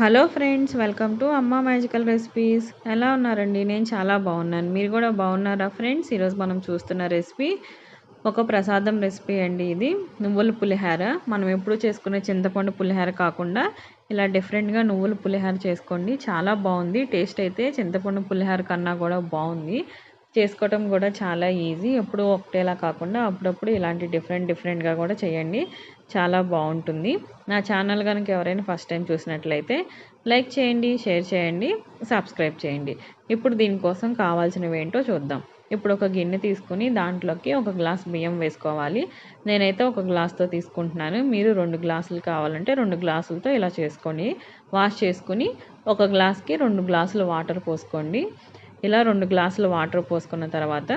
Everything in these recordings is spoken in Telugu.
హలో ఫ్రెండ్స్ వెల్కమ్ టు అమ్మ మ్యాజికల్ రెసిపీస్. ఎలా ఉన్నారండి? నేను చాలా బాగున్నాను. మీరు కూడా బాగున్నారా ఫ్రెండ్స్? ఈరోజు మనం చూస్తున్న రెసిపీ ఒక ప్రసాదం రెసిపీ అండి ఇది. నువ్వుల పులిహార. మనం ఎప్పుడు చేసుకునే చింతపండు పులిహార కాకుండా ఇలా డిఫరెంట్గా నువ్వుల పులిహార చేసుకోండి. చాలా బాగుంది. టేస్ట్ అయితే చింతపండు పులిహార కన్నా కూడా బాగుంది. చేసుకోవటం కూడా చాలా ఈజీ. ఎప్పుడు ఒకటేలా కాకుండా అప్పుడప్పుడు ఇలాంటి డిఫరెంట్ డిఫరెంట్గా కూడా చేయండి. చాలా బాగుంటుంది. నా ఛానల్ కనుక ఎవరైనా ఫస్ట్ టైం చూసినట్లయితే లైక్ చేయండి షేర్ చేయండి సబ్స్క్రైబ్ చేయండి. ఇప్పుడు దీనికోసం కావాల్సినవి ఏంటో చూద్దాం. ఇప్పుడు ఒక గిన్నె తీసుకుని దాంట్లోకి ఒక గ్లాస్ బియ్యం వేసుకోవాలి. నేనైతే ఒక గ్లాస్తో తీసుకుంటున్నాను. మీరు రెండు గ్లాసులు కావాలంటే రెండు గ్లాసులతో ఇలా చేసుకొని వాష్ చేసుకుని ఒక గ్లాస్కి రెండు గ్లాసులు వాటర్ పోసుకోండి. ఇలా రెండు గ్లాసులు వాటర్ పోసుకున్న తర్వాత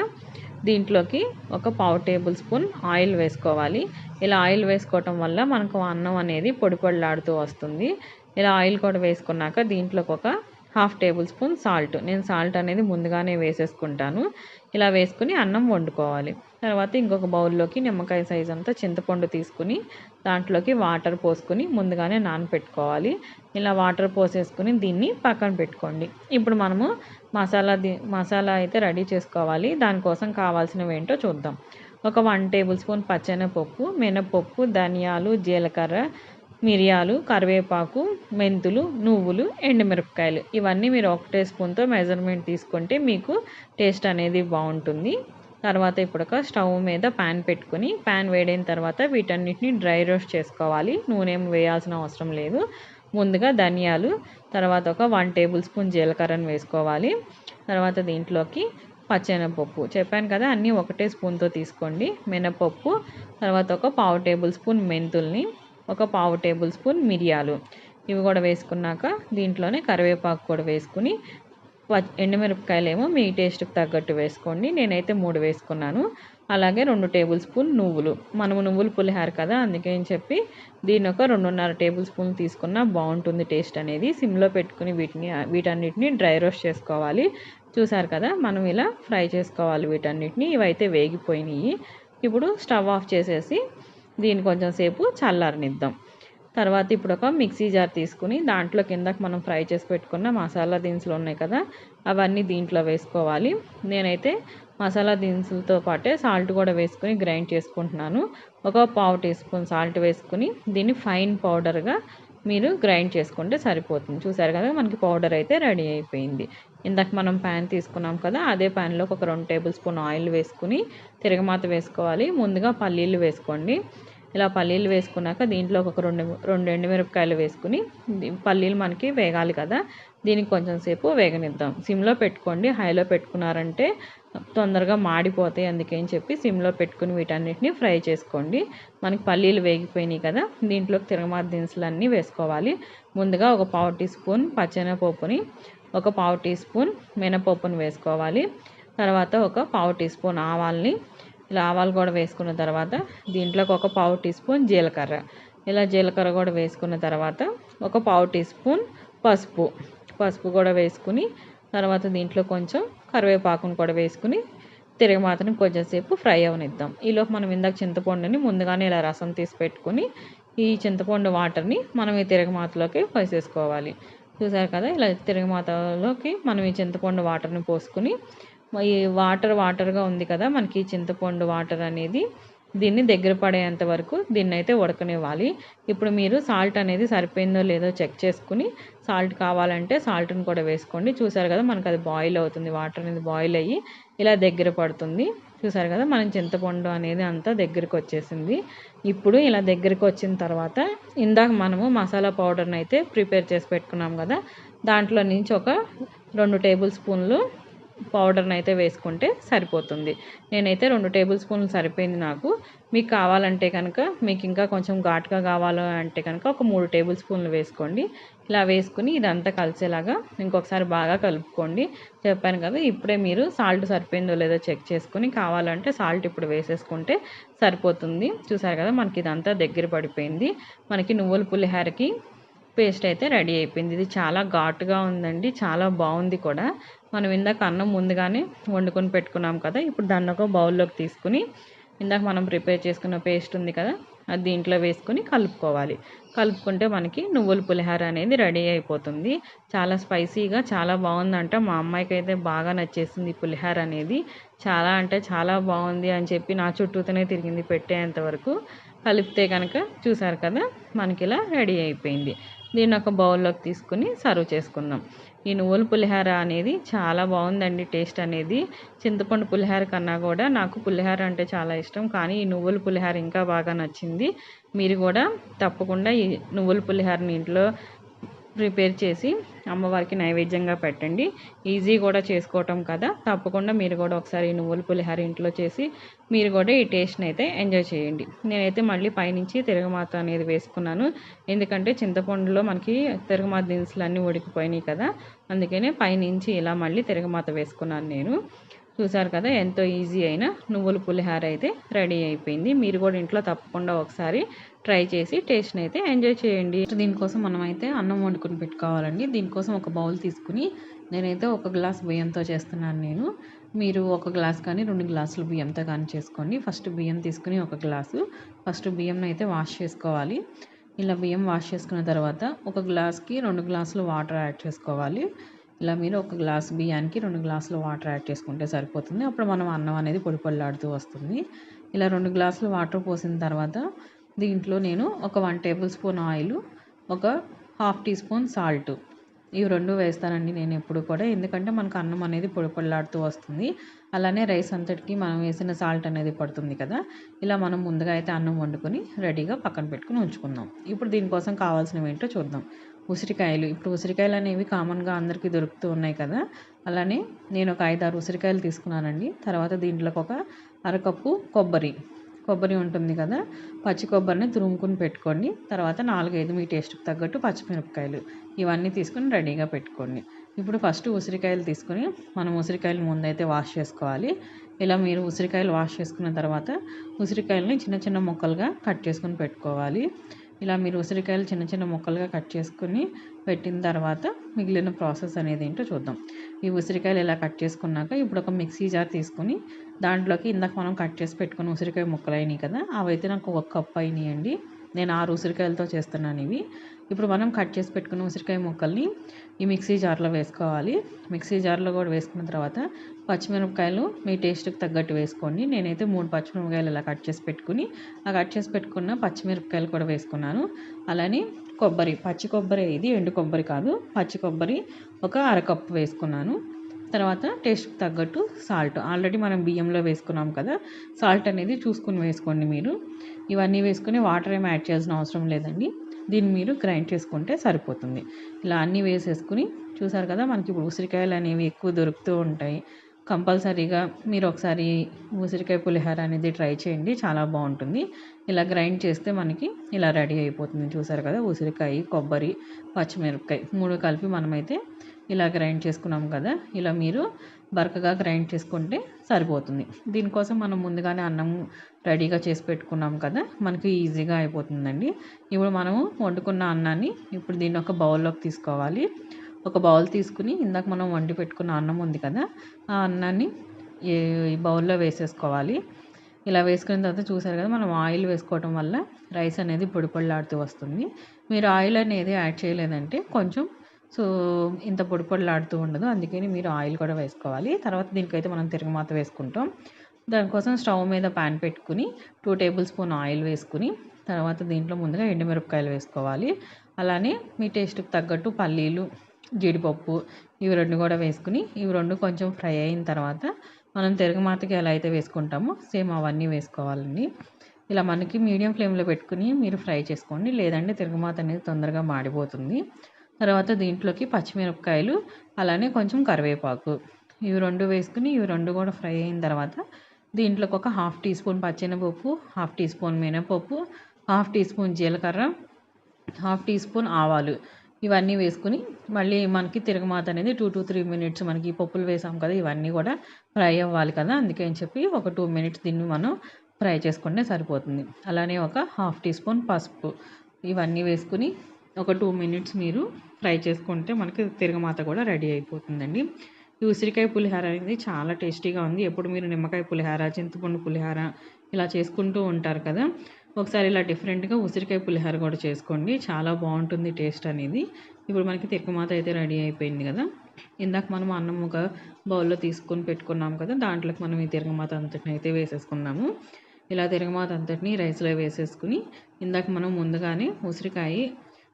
దీంట్లోకి ఒక పావు టేబుల్ స్పూన్ ఆయిల్ వేసుకోవాలి. ఇలా ఆయిల్ వేసుకోవటం వల్ల మనకు అన్నం అనేది పొడి పొడిలాడుతూ వస్తుంది. ఇలా ఆయిల్ కూడా వేసుకున్నాక దీంట్లోకి ఒక హాఫ్ టేబుల్ స్పూన్ సాల్ట్. నేను సాల్ట్ అనేది ముందుగానే వేసేసుకుంటాను. ఇలా వేసుకుని అన్నం వండుకోవాలి. తర్వాత ఇంకొక బౌల్లోకి నిమ్మకాయ సైజ్ అంతా చింతపండు తీసుకుని దాంట్లోకి వాటర్ పోసుకుని ముందుగానే నానపెట్టుకోవాలి. ఇలా వాటర్ పోసేసుకుని దీన్ని పక్కన పెట్టుకోండి. ఇప్పుడు మనము మసాలా మసాలా అయితే రెడీ చేసుకోవాలి. దానికోసం కావాల్సినవి ఏంటో చూద్దాం. ఒక వన్ టేబుల్ స్పూన్ పచ్చెనపప్పు మినపప్పు ధనియాలు జీలకర్ర మిరియాలు కరివేపాకు మెంతులు నువ్వులు ఎండుమిరపకాయలు. ఇవన్నీ మీరు ఒకటే స్పూన్తో మెజర్మెంట్ తీసుకుంటే మీకు టేస్ట్ అనేది బాగుంటుంది. తర్వాత ఇప్పుడు ఒక స్టవ్ మీద ప్యాన్ పెట్టుకుని ప్యాన్ వేడైన తర్వాత వీటన్నిటిని డ్రై రోస్ట్ చేసుకోవాలి. నూనె వేయాల్సిన అవసరం లేదు. ముందుగా ధనియాలు తర్వాత ఒక వన్ టేబుల్ స్పూన్ జీలకర్రను వేసుకోవాలి. తర్వాత దీంట్లోకి పచ్చెనపప్పు. చెప్పాను కదా అన్నీ ఒకటే స్పూన్తో తీసుకోండి. మినపప్పు తర్వాత ఒక పావు టేబుల్ స్పూన్ మెంతుల్ని ఒక పావు టేబుల్ స్పూన్ మిరియాలు. ఇవి కూడా వేసుకున్నాక దీంట్లోనే కరివేపాకు కూడా వేసుకుని ఎండుమిరపకాయలేమో మీ టేస్ట్కి తగ్గట్టు వేసుకోండి. నేనైతే మూడు వేసుకున్నాను. అలాగే రెండు టేబుల్ స్పూన్ నువ్వులు. మనము నువ్వులు పులిహార కదా అందుకని చెప్పి దీని ఒక రెండున్నర టేబుల్ స్పూన్ తీసుకున్నా బాగుంటుంది టేస్ట్ అనేది. సిమ్లో పెట్టుకుని వీటిని వీటన్నిటిని డ్రై రోస్ట్ చేసుకోవాలి. చూసారు కదా మనం ఇలా ఫ్రై చేసుకోవాలి వీటన్నిటిని. ఇవైతే వేగిపోయినాయి. ఇప్పుడు స్టవ్ ఆఫ్ చేసేసి దీన్ని కొంచెం సేపు చల్లారనిద్దాం. తర్వాత ఇప్పుడు ఒక మిక్సీ జార్ తీసుకుని దాంట్లో కిందకి మనం ఫ్రై చేసి పెట్టుకున్న మసాలా దినుసులు ఉన్నాయి కదా అవన్నీ దీంట్లో వేసుకోవాలి. నేనైతే మసాలా దినుసులతో పాటే సాల్ట్ కూడా వేసుకుని గ్రైండ్ చేసుకుంటున్నాను. ఒక పావు టీ స్పూన్ సాల్ట్ వేసుకుని దీన్ని ఫైన్ పౌడర్గా మీరు గ్రైండ్ చేసుకుంటే సరిపోతుంది. చూసారు కదా మనకి పౌడర్ అయితే రెడీ అయిపోయింది. ఇందాక మనం ప్యాన్ తీసుకున్నాం కదా అదే ప్యాన్లోకి ఒక రెండు టేబుల్ స్పూన్ ఆయిల్ వేసుకుని తిరగమాత వేసుకోవాలి. ముందుగా పల్లీలు వేసుకోండి. ఇలా పల్లీలు వేసుకున్నాక దీంట్లో ఒక రెండు రెండు ఎండుమిరపకాయలు వేసుకుని పల్లీలు మనకి వేగాలి కదా. దీనికి కొంచెం సేపు వేగనిద్దాం. సిమ్లో పెట్టుకోండి. హైలో పెట్టుకున్నారంటే తొందరగా మాడిపోతాయి. అందుకని చెప్పి సిమ్లో పెట్టుకుని వీటన్నిటిని ఫ్రై చేసుకోండి. మనకి పల్లీలు వేగిపోయినాయి కదా. దీంట్లోకి తిరగమాత దినుసులు అన్నీ వేసుకోవాలి. ముందుగా ఒక పావు టీ స్పూన్ పచ్చెనపప్పుని ఒక పావు టీ స్పూన్ మినపప్పును వేసుకోవాలి. తర్వాత ఒక పావు టీ స్పూన్ ఆవాల్ని ఇలా ఆవాలు కూడా వేసుకున్న తర్వాత దీంట్లోకి ఒక పావు టీ స్పూన్ జీలకర్ర. ఇలా జీలకర్ర కూడా వేసుకున్న తర్వాత ఒక పావు టీ స్పూన్ పసుపు. పసుపు కూడా వేసుకుని తర్వాత దీంట్లో కొంచెం కరివేపాకును కూడా వేసుకుని తిరగమాతని కొంచెంసేపు ఫ్రై అవనిద్దాం. ఈలోపు మనం ఇందాక చింతపండుని ముందుగానే ఇలా రసం తీసి పెట్టుకుని ఈ చింతపండు వాటర్ని మనం ఈ తిరగమాతలోకి పోసేసుకోవాలి. చూసారు కదా ఇలా తిరగమాతలోకి మనం ఈ చింతపండు వాటర్ని పోసుకుని ఈ వాటర్ వాటర్గా ఉంది కదా మనకి చింతపండు వాటర్ అనేది దీన్ని దగ్గర పడేంత వరకు దీన్ని అయితే ఉడకనివ్వాలి. ఇప్పుడు మీరు సాల్ట్ అనేది సరిపోయిందో లేదో చెక్ చేసుకుని సాల్ట్ కావాలంటే సాల్ట్ని కూడా వేసుకోండి. చూసారు కదా మనకు అది బాయిల్ అవుతుంది. వాటర్ అనేది బాయిల్ అయ్యి ఇలా దగ్గర పడుతుంది. చూసారు కదా మనం చింతపండు అనేది అంతా దగ్గరికి వచ్చేసింది. ఇప్పుడు ఇలా దగ్గరికి వచ్చిన తర్వాత ఇందాక మనము మసాలా పౌడర్ని అయితే ప్రిపేర్ చేసి పెట్టుకున్నాం కదా దాంట్లో నుంచి ఒక రెండు టేబుల్ స్పూన్లు పౌడర్ని అయితే వేసుకుంటే సరిపోతుంది. నేనైతే రెండు టేబుల్ స్పూన్లు సరిపోయింది నాకు. మీకు కావాలంటే కనుక మీకు ఇంకా కొంచెం ఘాటుగా కావాలి అంటే కనుక ఒక మూడు టేబుల్ స్పూన్లు వేసుకోండి. ఇలా వేసుకుని ఇదంతా కలిసేలాగా ఇంకొకసారి బాగా కలుపుకోండి. చెప్పాను కదా ఇప్పుడే మీరు సాల్ట్ సరిపోయిందో లేదో చెక్ చేసుకుని కావాలంటే సాల్ట్ ఇప్పుడు వేసేసుకుంటే సరిపోతుంది. చూసారు కదా మనకి ఇదంతా దగ్గర పడిపోయింది. మనకి నువ్వుల పులిహారకి పేస్ట్ అయితే రెడీ అయిపోయింది. ఇది చాలా ఘాటుగా ఉందండి చాలా బాగుంది కూడా. మనం ఇందాక అన్నం ముందుగానే వండుకొని పెట్టుకున్నాం కదా ఇప్పుడు దాన్ని ఒక బౌల్లోకి తీసుకుని ఇందాక మనం ప్రిపేర్ చేసుకున్న పేస్ట్ ఉంది కదా అది దీంట్లో వేసుకుని కలుపుకోవాలి. కలుపుకుంటే మనకి నువ్వుల పులిహార అనేది రెడీ అయిపోతుంది. చాలా స్పైసీగా చాలా బాగుందంట. మా అమ్మాయికి అయితే బాగా నచ్చేసింది పులిహార అనేది. చాలా అంటే చాలా బాగుంది అని చెప్పి నా చుట్టూతోనే తిరిగింది పెట్టేంత వరకు. కలిపితే కనుక చూసారు కదా మనకి ఇలా రెడీ అయిపోయింది. దీన్ని ఒక బౌల్లోకి తీసుకుని సర్వ్ చేసుకుందాం. ఈ నువ్వుల పులిహార అనేది చాలా బాగుందండి టేస్ట్ అనేది. చింతపండు పులిహార కన్నా కూడా నాకు పులిహార అంటే చాలా ఇష్టం. కానీ ఈ నువ్వుల పులిహార ఇంకా బాగా నచ్చింది. మీరు కూడా తప్పకుండా ఈ నువ్వుల పులిహారని ఇంట్లో ప్రిపేర్ చేసి అమ్మవారికి నైవేద్యంగా పెట్టండి. ఈజీ కూడా చేసుకోవటం కదా. తప్పకుండా మీరు కూడా ఒకసారి నువ్వుల పులిహార ఇంట్లో చేసి మీరు కూడా ఈ టేస్ట్ని అయితే ఎంజాయ్ చేయండి. నేనైతే మళ్ళీ పైనుంచి తిరగమాత అనేది వేసుకున్నాను. ఎందుకంటే చింతపండులో మనకి తిరగమాత దినుసులు అన్నీ ఉడికిపోయినాయి కదా. అందుకనే పైనుంచి ఇలా మళ్ళీ తిరగమాత వేసుకున్నాను నేను. చూసారు కదా ఎంతో ఈజీ అయిన నువ్వుల పులిహార అయితే రెడీ అయిపోయింది. మీరు కూడా ఇంట్లో తప్పకుండా ఒకసారి ట్రై చేసి టేస్ట్ని అయితే ఎంజాయ్ చేయండి. దీనికోసం మనమైతే అన్నం వండుకుని పెట్టుకోవాలండి. దీనికోసం ఒక బౌల్ తీసుకుని నేనైతే ఒక గ్లాస్ బియ్యంతో చేస్తున్నాను నేను. మీరు ఒక గ్లాస్ కానీ రెండు గ్లాసులు బియ్యంతో కానీ చేసుకోండి. ఫస్ట్ బియ్యం తీసుకుని ఒక గ్లాసు ఫస్ట్ బియ్యంని అయితే వాష్ చేసుకోవాలి. ఇలా బియ్యం వాష్ చేసుకున్న తర్వాత ఒక గ్లాస్కి రెండు గ్లాసులు వాటర్ యాడ్ చేసుకోవాలి. ఇలా మీరు ఒక గ్లాస్ బియ్యానికి రెండు గ్లాసులు వాటర్ యాడ్ చేసుకుంటే సరిపోతుంది. అప్పుడు మనం అన్నం అనేది పొడి పొడిలాడుతూ వస్తుంది. ఇలా రెండు గ్లాసులు వాటర్ పోసిన తర్వాత దీంట్లో నేను ఒక వన్ టేబుల్ స్పూన్ ఆయిల్ ఒక హాఫ్ టీ స్పూన్ సాల్ట్. ఇవి రెండు వేస్తానండి నేను ఎప్పుడు కూడా. ఎందుకంటే మనకు అన్నం అనేది పొడిపొడిలాడుతూ వస్తుంది. అలానే రైస్ అంతటికి మనం వేసిన సాల్ట్ అనేది పడుతుంది కదా. ఇలా మనం ముందుగా అయితే అన్నం వండుకొని రెడీగా పక్కన పెట్టుకుని ఉంచుకుందాం. ఇప్పుడు దీనికోసం కావాల్సినవి ఏంటో చూద్దాం. ఉసిరికాయలు. ఇప్పుడు ఉసిరికాయలు అనేవి కామన్గా అందరికీ దొరుకుతూ ఉన్నాయి కదా. అలానే నేను ఒక ఐదారు ఉసిరికాయలు తీసుకున్నానండి. తర్వాత దీంట్లోకి ఒక అరకప్పు కొబ్బరి. కొబ్బరి ఉంటుంది కదా పచ్చి కొబ్బరిని తురుముకుని పెట్టుకోండి. తర్వాత నాలుగైదు మీ టేస్ట్కి తగ్గట్టు పచ్చిమిరపకాయలు ఇవన్నీ తీసుకొని రెడీగా పెట్టుకోండి. ఇప్పుడు ఫస్ట్ ఉసిరికాయలు తీసుకొని మనం ఉసిరికాయలు ముందైతే వాష్ చేసుకోవాలి. ఇలా మీరు ఉసిరికాయలు వాష్ చేసుకున్న తర్వాత ఉసిరికాయలని చిన్న చిన్న ముక్కలుగా కట్ చేసుకొని పెట్టుకోవాలి. ఇలా మీరు ఉసిరికాయలు చిన్న చిన్న ముక్కలుగా కట్ చేసుకుని పెట్టిన తర్వాత మిగిలిన ప్రాసెస్ అనేది ఏంటో చూద్దాం. ఈ ఉసిరికాయలు ఇలా కట్ చేసుకున్నాక ఇప్పుడు ఒక మిక్సీ జార్ తీసుకుని దాంట్లోకి ఇందాక మనం కట్ చేసి పెట్టుకుని ఉసిరికాయ ముక్కలు అయినాయి కదా అవైతే నాకు ఒక కప్ అయినాయండి నేను ఆరు ఉసిరికాయలతో చేస్తున్నాను ఇవి. ఇప్పుడు మనం కట్ చేసి పెట్టుకున్న ఉసిరికాయ ముక్కల్ని ఈ మిక్సీ జార్లో వేసుకోవాలి. మిక్సీ జార్లో కూడా వేసుకున్న తర్వాత పచ్చిమిరపకాయలు మీ టేస్ట్కి తగ్గట్టు వేసుకోండి. నేనైతే మూడు పచ్చిమిరపకాయలు ఇలా కట్ చేసి పెట్టుకుని ఆ కట్ చేసి పెట్టుకున్న పచ్చిమిరపకాయలు కూడా వేసుకున్నాను. అలానే కొబ్బరి పచ్చి కొబ్బరి ఇది ఎండు కొబ్బరి కాదు. పచ్చి కొబ్బరి ఒక అరకప్పు వేసుకున్నాను. తర్వాత టేస్ట్కి తగ్గట్టు సాల్ట్. ఆల్రెడీ మనం బియ్యంలో వేసుకున్నాం కదా సాల్ట్ అనేది చూసుకుని వేసుకోండి మీరు. ఇవన్నీ వేసుకుని వాటర్ ఏమి యాడ్ చేయాల్సిన అవసరం లేదండి. దీన్ని మీరు గ్రైండ్ చేసుకుంటే సరిపోతుంది. ఇలా అన్నీ వేసేసుకుని చూసారు కదా మనకి ఇప్పుడు ఉసిరికాయలు అనేవి ఎక్కువ దొరుకుతూ ఉంటాయి. కంపల్సరీగా మీరు ఒకసారి ఉసిరికాయ పులిహోర అనేది ట్రై చేయండి. చాలా బాగుంటుంది. ఇలా గ్రైండ్ చేస్తే మనకి ఇలా రెడీ అయిపోతుంది. చూసారు కదా? ఉసిరికాయ కొబ్బరి పచ్చిమిరపకాయ మూడు కలిపి మనమైతే ఇలా గ్రైండ్ చేసుకున్నాం కదా? ఇలా మీరు బరకగా గ్రైండ్ చేసుకుంటే సరిపోతుంది. దీనికోసం మనం ముందుగానే అన్నం రెడీగా చేసి పెట్టుకున్నాం కదా? మనకి ఈజీగా అయిపోతుందండి. ఇప్పుడు మనము వండుకున్న అన్నాన్ని ఇప్పుడు దీన్ని ఒక బౌల్లోకి తీసుకోవాలి. ఒక బౌల్ తీసుకుని ఇందాక మనం వండి పెట్టుకున్న అన్నం ఉంది కదా ఆ అన్నాన్ని ఈ బౌల్లో వేసేసుకోవాలి. ఇలా వేసుకున్న తర్వాత చూసారు కదా మనం ఆయిల్ వేసుకోవటం వల్ల రైస్ అనేది పొడి పొడిలాడుతూ వస్తుంది. మీరు ఆయిల్ అనేది యాడ్ చేయలేదంటే కొంచెం సో ఇంత పొడి పొడిలాడుతూ ఉండదు. అందుకని మీరు ఆయిల్ కూడా వేసుకోవాలి. తర్వాత దీనికైతే మనం తిరగమాత వేసుకుంటాం. దానికోసం స్టవ్ మీద ప్యాన్ పెట్టుకుని టూ టేబుల్ స్పూన్ ఆయిల్ వేసుకుని తర్వాత దీంట్లో ముందుగా ఎండుమిరపకాయలు వేసుకోవాలి. అలానే మీ టేస్ట్కి తగ్గట్టు పల్లీలు జీడిపప్పు ఇవి రెండు కూడా వేసుకుని ఇవి రెండు కొంచెం ఫ్రై అయిన తర్వాత మనం తిరగమాతకి ఎలా అయితే వేసుకుంటామో సేమ్ అవన్నీ వేసుకోవాలండి. ఇలా మనకి మీడియం ఫ్లేమ్లో పెట్టుకుని మీరు ఫ్రై చేసుకోండి. లేదంటే తిరగమాత అనేది తొందరగా మాడిపోతుంది. తర్వాత దీంట్లోకి పచ్చిమిరపకాయలు అలానే కొంచెం కరివేపాకు ఇవి రెండు వేసుకుని ఇవి రెండు కూడా ఫ్రై అయిన తర్వాత దీంట్లోకి ఒక హాఫ్ టీ స్పూన్ పచ్చెనపప్పు హాఫ్ టీ స్పూన్ మినపప్పు హాఫ్ టీ స్పూన్ జీలకర్ర హాఫ్ టీ స్పూన్ ఆవాలు ఇవన్నీ వేసుకుని మళ్ళీ మనకి తిరగమాత అనేది టూ టు త్రీ మినిట్స్ మనకి పప్పులు వేసాం కదా ఇవన్నీ కూడా ఫ్రై అవ్వాలి కదా అందుకని చెప్పి ఒక టూ మినిట్స్ దీన్ని మనం ఫ్రై చేసుకుంటే సరిపోతుంది. అలానే ఒక హాఫ్ టీ స్పూన్ పసుపు ఇవన్నీ వేసుకుని ఒక టూ మినిట్స్ మీరు ఫ్రై చేసుకుంటే మనకి తిరగమాత కూడా రెడీ అయిపోతుందండి. ఈ ఉసిరికాయ పులిహార అనేది చాలా టేస్టీగా ఉంది. ఎప్పుడు మీరు నిమ్మకాయ పులిహార చింతపండు పులిహార ఇలా చేసుకుంటూ ఉంటారు కదా ఒకసారి ఇలా డిఫరెంట్గా ఉసిరికాయ పులిహోర కూడా చేసుకోండి. చాలా బాగుంటుంది టేస్ట్ అనేది. ఇప్పుడు మనకి తిరగమాత అయితే రెడీ అయిపోయింది కదా. ఇందాక మనం అన్నం ఒక బౌల్లో తీసుకొని పెట్టుకున్నాం కదా. దాంట్లోకి మనం ఈ తిరగమాత అంతటిని అయితే వేసేసుకున్నాము. ఇలా తిరగమాత అంతటిని రైస్లో వేసేసుకుని ఇందాక మనం ముందుగానే ఉసిరికాయ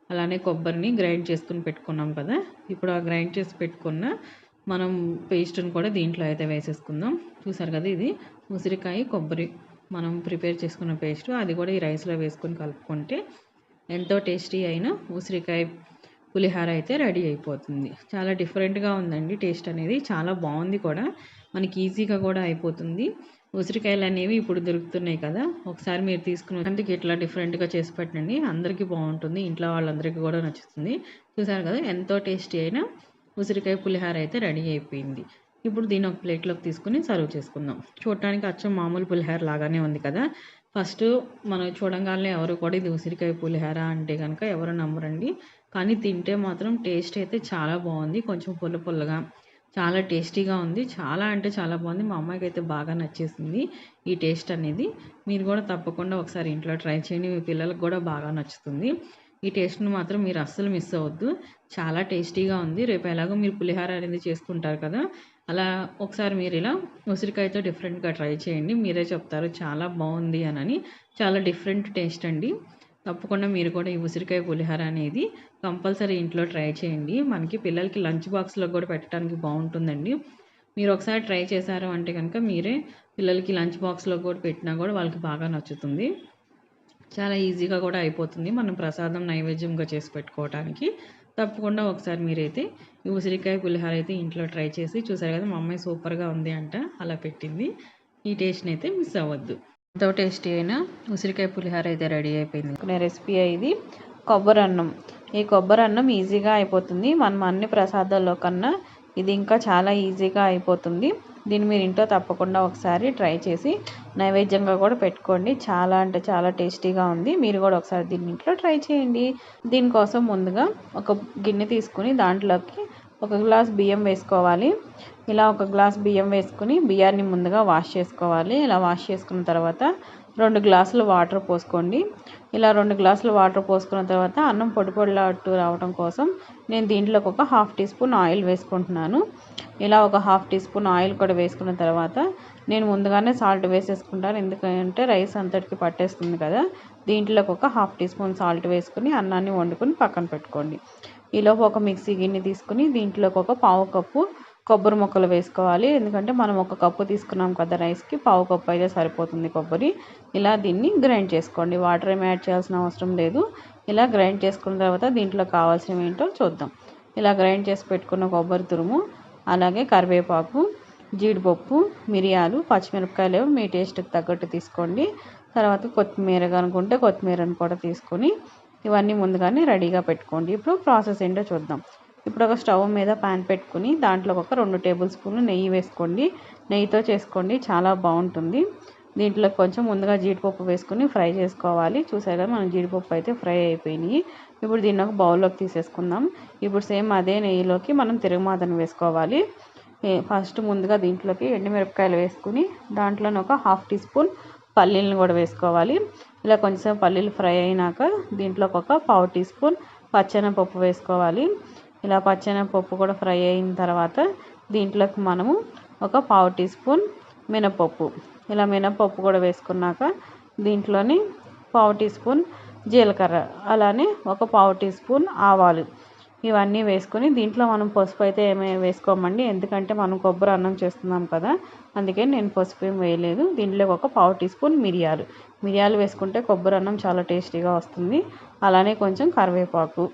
అలానే కొబ్బరిని గ్రైండ్ చేసుకుని పెట్టుకున్నాం కదా. ఇప్పుడు ఆ గ్రైండ్ చేసి పెట్టుకున్న మనం పేస్ట్ని కూడా దీంట్లో అయితే వేసేసుకుందాం. చూసారు కదా ఇది? ఉసిరికాయ కొబ్బరి మనం ప్రిపేర్ చేసుకున్న పేస్ట్ అది కూడా ఈ రైస్లో వేసుకొని కలుపుకుంటే ఎంతో టేస్టీ అయిన ఉసిరికాయ పులిహార అయితే రెడీ అయిపోతుంది. చాలా డిఫరెంట్గా ఉందండి టేస్ట్ అనేది. చాలా బాగుంది కూడా. మనకి ఈజీగా కూడా అయిపోతుంది. ఉసిరికాయలు అనేవి ఇప్పుడు దొరుకుతున్నాయి కదా. ఒకసారి మీరు తీసుకుని అందుకే ఇట్లా డిఫరెంట్గా చేసి పెట్టండి. అందరికీ బాగుంటుంది. ఇంట్లో వాళ్ళందరికీ కూడా నచ్చుతుంది. చూసారు కదా ఎంతో టేస్టీ అయిన ఉసిరికాయ పులిహార అయితే రెడీ అయిపోయింది. ఇప్పుడు దీన్ని ఒక ప్లేట్లోకి తీసుకుని సర్వ్ చేసుకుందాం. చూడటానికి అచ్చం మామూలు పులిహోర లాగానే ఉంది కదా. ఫస్ట్ మనం చూడంగానే ఎవరు కూడా ఇది ఉసిరికాయ పులిహోర అంటే కనుక ఎవరు నమ్మరండి. కానీ తింటే మాత్రం టేస్ట్ అయితే చాలా బాగుంది. కొంచెం పుల్ల పుల్లగా చాలా టేస్టీగా ఉంది. చాలా అంటే చాలా బాగుంది. మా అమ్మాయికి అయితే బాగా నచ్చేసింది ఈ టేస్ట్ అనేది. మీరు కూడా తప్పకుండా ఒకసారి ఇంట్లో ట్రై చేయండి. మీ పిల్లలకు కూడా బాగా నచ్చుతుంది. ఈ టేస్ట్ని మాత్రం మీరు అస్సలు మిస్ అవ్వద్దు. చాలా టేస్టీగా ఉంది. రేపు ఎలాగో మీరు పులిహోర అనేది చేసుకుంటారు కదా. అలా ఒకసారి మీరు ఇలా ఉసిరికాయతో డిఫరెంట్గా ట్రై చేయండి. మీరే చెప్తారు చాలా బాగుంది అని చాలా డిఫరెంట్ టేస్ట్ అండి. తప్పకుండా మీరు కూడా ఈ ఉసిరికాయ పులిహోర అనేది కంపల్సరీ ఇంట్లో ట్రై చేయండి. మనకి పిల్లలకి లంచ్ బాక్స్లో కూడా పెట్టడానికి బాగుంటుందండి. మీరు ఒకసారి ట్రై చేశారు అంటే కనుక మీరే పిల్లలకి లంచ్ బాక్స్లో కూడా పెట్టినా కూడా వాళ్ళకి బాగా నచ్చుతుంది. చాలా ఈజీగా కూడా అయిపోతుంది. మనం ప్రసాదం నైవేద్యంగా చేసి పెట్టుకోవడానికి తప్పకుండా ఒకసారి మీరైతే ఈ ఉసిరికాయ పులిహోర అయితే ఇంట్లో ట్రై చేసి చూసారు కదా మా అమ్మాయి సూపర్గా ఉంది అంట అలా పెట్టింది. ఈ టేస్ట్ని అయితే మిస్ అవ్వద్దు. ఎంతో టేస్టీ అయిన ఉసిరికాయ పులిహార అయితే రెడీ అయిపోయింది. రెసిపీ ఇది కొబ్బరి అన్నం. ఈ కొబ్బరి అన్నం ఈజీగా అయిపోతుంది. మనం అన్ని ప్రసాదాల్లో కన్నా ఇది ఇంకా చాలా ఈజీగా అయిపోతుంది. దీన్ని మీరు ఇంట్లో తప్పకుండా ఒకసారి ట్రై చేసి నైవేద్యంగా కూడా పెట్టుకోండి. చాలా అంటే చాలా టేస్టీగా ఉంది. మీరు కూడా ఒకసారి దీన్ని ఇంట్లో ట్రై చేయండి. దీనికోసం ముందుగా ఒక గిన్నె తీసుకుని దాంట్లోకి ఒక గ్లాస్ బియ్యం వేసుకోవాలి. ఇలా ఒక గ్లాస్ బియ్యం వేసుకుని బియ్యాన్ని ముందుగా వాష్ చేసుకోవాలి. ఇలా వాష్ చేసుకున్న తర్వాత రెండు గ్లాసులు వాటర్ పోసుకోండి. ఇలా రెండు గ్లాసులు వాటర్ పోసుకున్న తర్వాత అన్నం పొడి పొడిలాట్టు రావడం కోసం నేను దీంట్లోకి ఒక హాఫ్ టీ స్పూన్ ఆయిల్ వేసుకుంటున్నాను. ఇలా ఒక హాఫ్ టీ స్పూన్ ఆయిల్ కూడా వేసుకున్న తర్వాత నేను ముందుగానే సాల్ట్ వేసేసుకుంటాను. ఎందుకంటే రైస్ అంతటికి పట్టేస్తుంది కదా. దీంట్లోకి ఒక హాఫ్ టీ స్పూన్ సాల్ట్ వేసుకుని అన్నాన్ని వండుకొని పక్కన పెట్టుకోండి. ఈలోపు ఒక మిక్సీ గిన్నె తీసుకుని దీంట్లోకి ఒక పావు కప్పు కొబ్బరి ముక్కలు వేసుకోవాలి. ఎందుకంటే మనం ఒక కప్పు తీసుకున్నాం కదా రైస్కి పావు కప్పు అయితే సరిపోతుంది కొబ్బరి. ఇలా దీన్ని గ్రైండ్ చేసుకోండి. వాటర్ ఏమి యాడ్ చేయాల్సిన అవసరం లేదు. ఇలా గ్రైండ్ చేసుకున్న తర్వాత దీంట్లో కావాల్సినవి ఏంటో చూద్దాం. ఇలా గ్రైండ్ చేసి పెట్టుకున్న కొబ్బరి తురుము అలాగే కరివేపాకు జీడిపప్పు మిరియాలు పచ్చిమిరపకాయలు మీ టేస్ట్కి తగ్గట్టు తీసుకోండి. తర్వాత కొత్తిమీర కనుకుంటే కొత్తిమీరను కూడా తీసుకొని ఇవన్నీ ముందుగానే రెడీగా పెట్టుకోండి. ఇప్పుడు ప్రాసెస్ ఏంటో చూద్దాం. ఇప్పుడు ఒక స్టవ్ మీద ప్యాన్ పెట్టుకుని దాంట్లో ఒక రెండు టేబుల్ స్పూన్లు నెయ్యి వేసుకోండి. నెయ్యితో చేసుకోండి చాలా బాగుంటుంది. దీంట్లో కొంచెం ముందుగా జీడిపప్పు వేసుకుని ఫ్రై చేసుకోవాలి. చూసారా మనం జీడిపప్పు అయితే ఫ్రై అయిపోయినాయి. ఇప్పుడు దీన్ని ఒక బౌల్లోకి తీసేసుకుందాం. ఇప్పుడు సేమ్ అదే నెయ్యిలోకి మనం తిరుగుమాతను వేసుకోవాలి. ఫస్ట్ ముందుగా దీంట్లోకి ఎండుమిరపకాయలు వేసుకుని దాంట్లోనే ఒక హాఫ్ టీ స్పూన్ పల్లీలను కూడా వేసుకోవాలి. ఇలా కొంచెం పల్లీలు ఫ్రై అయినాక దీంట్లోకి ఒక పావు టీ స్పూన్ పచ్చెనపప్పు వేసుకోవాలి. ఇలా పచ్చెనపప్పు కూడా ఫ్రై అయిన తర్వాత దీంట్లోకి మనము ఒక పావు టీ స్పూన్ మినపప్పు. ఇలా మినపప్పు కూడా వేసుకున్నాక దీంట్లోని పావు టీ స్పూన్ జీలకర్ర అలానే ఒక పావు టీ స్పూన్ ఆవాలు. ఇవన్నీ వేసుకొని దీంట్లో మనం పసుపు అయితే ఏమీ వేసుకోమండి. ఎందుకంటే మనం కొబ్బరి అన్నం చేస్తున్నాం కదా అందుకే నేను పసుపు ఏం వేయలేదు. దీంట్లో ఒక పావు టీ స్పూన్ మిరియాలు. మిరియాలు వేసుకుంటే కొబ్బరి అన్నం చాలా టేస్టీగా వస్తుంది. అలానే కొంచెం కరివేపాకు.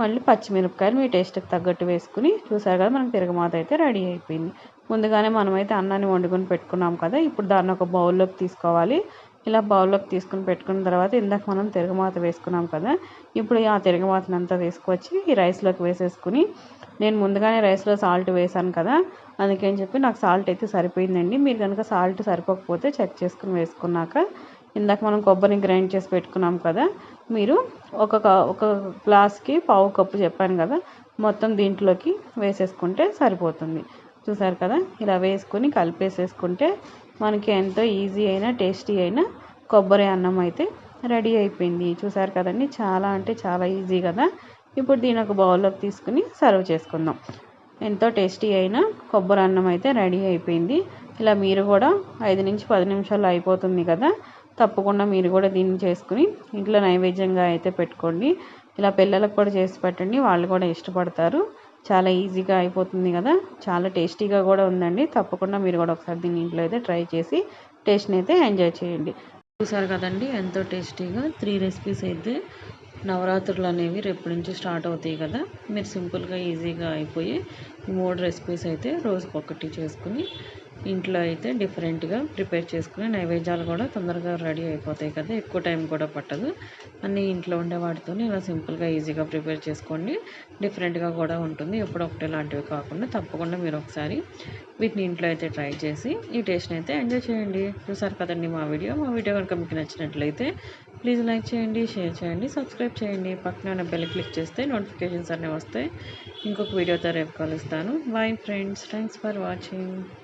మళ్ళీ పచ్చిమిరపకాయలు మీ టేస్ట్కి తగ్గట్టు వేసుకుని చూసారు కదా మనకి తిరగమాత అయితే రెడీ అయిపోయింది. ముందుగానే మనమైతే అన్నాన్ని వండుకొని పెట్టుకున్నాం కదా ఇప్పుడు దాన్ని ఒక బౌల్లోకి తీసుకోవాలి. ఇలా బౌల్లోకి తీసుకుని పెట్టుకున్న తర్వాత ఇందాక మనం తిరగమాత వేసుకున్నాం కదా ఇప్పుడు ఆ తిరగమాతను అంతా తీసుకొచ్చి ఈ రైస్లోకి వేసేసుకుని నేను ముందుగానే రైస్లో సాల్ట్ వేసాను కదా అందుకని చెప్పి నాకు సాల్ట్ అయితే సరిపోయిందండి. మీరు కనుక సాల్ట్ సరిపోకపోతే చెక్ చేసుకుని వేసుకున్నాక ఇందాక మనం కొబ్బరిని గ్రైండ్ చేసి పెట్టుకున్నాం కదా మీరు ఒక ఒక గ్లాస్కి పావు కప్పు చెప్పాను కదా మొత్తం దీంట్లోకి వేసేసుకుంటే సరిపోతుంది. చూసారు కదా ఇలా వేసుకొని కలిపేసేసుకుంటే మనకి ఎంతో ఈజీ అయిన టేస్టీ అయిన కొబ్బరి అన్నం అయితే రెడీ అయిపోయింది. చూసారు కదండి చాలా అంటే చాలా ఈజీ కదా. ఇప్పుడు దీని ఒక బౌల్లోకి తీసుకుని సర్వ్ చేసుకుందాం. ఎంతో టేస్టీ అయిన కొబ్బరి అన్నం అయితే రెడీ అయిపోయింది. ఇలా మీరు కూడా ఐదు నుంచి పది నిమిషాల్లో అయిపోతుంది కదా తప్పకుండా మీరు కూడా దీన్ని చేసుకుని ఇంట్లో నైవేద్యంగా అయితే పెట్టుకోండి. ఇలా పిల్లలకు కూడా చేసి పెట్టండి. వాళ్ళు కూడా ఇష్టపడతారు. చాలా ఈజీగా అయిపోతుంది కదా. చాలా టేస్టీగా కూడా ఉందండి. తప్పకుండా మీరు కూడా ఒకసారి దీన్ని ఇంట్లో అయితే ట్రై చేసి టేస్ట్ని అయితే ఎంజాయ్ చేయండి. చూసారు కదండి ఎంతో టేస్టీగా త్రీ రెసిపీస్ అయితే నవరాత్రులు అనేవి రేపటి నుంచి స్టార్ట్ అవుతాయి కదా. మీరు సింపుల్గా ఈజీగా అయిపోయి మూడు రెసిపీస్ అయితే రోజుకొకటి చేసుకుని ఇంట్లో అయితే డిఫరెంట్గా ప్రిపేర్ చేసుకుని నైవేద్యాలు కూడా తొందరగా రెడీ అయిపోతాయి కదా ఎక్కువ టైం కూడా పట్టదు. అన్నీ ఇంట్లో ఉండే వాటితోనే ఇలా సింపుల్గా ఈజీగా ప్రిపేర్ చేసుకోండి. డిఫరెంట్గా కూడా ఉంటుంది. ఎప్పుడు ఒకటే లాంటివి కాకుండా తప్పకుండా మీరు ఒకసారి వీటిని ఇంట్లో అయితే ట్రై చేసి ఈ టేస్ట్ని అయితే ఎంజాయ్ చేయండి. చూసారు కదండి మా వీడియో? మా వీడియో కనుక మీకు నచ్చినట్లయితే ప్లీజ్ లైక్ చేయండి షేర్ చేయండి సబ్స్క్రైబ్ చేయండి. పక్కన ఉన్న బెల్ క్లిక్ చేస్తే నోటిఫికేషన్స్ అన్నీ వస్తాయి. ఇంకొక వీడియోతో రేపు కలుస్తాను. Bye friends. Thanks for watching.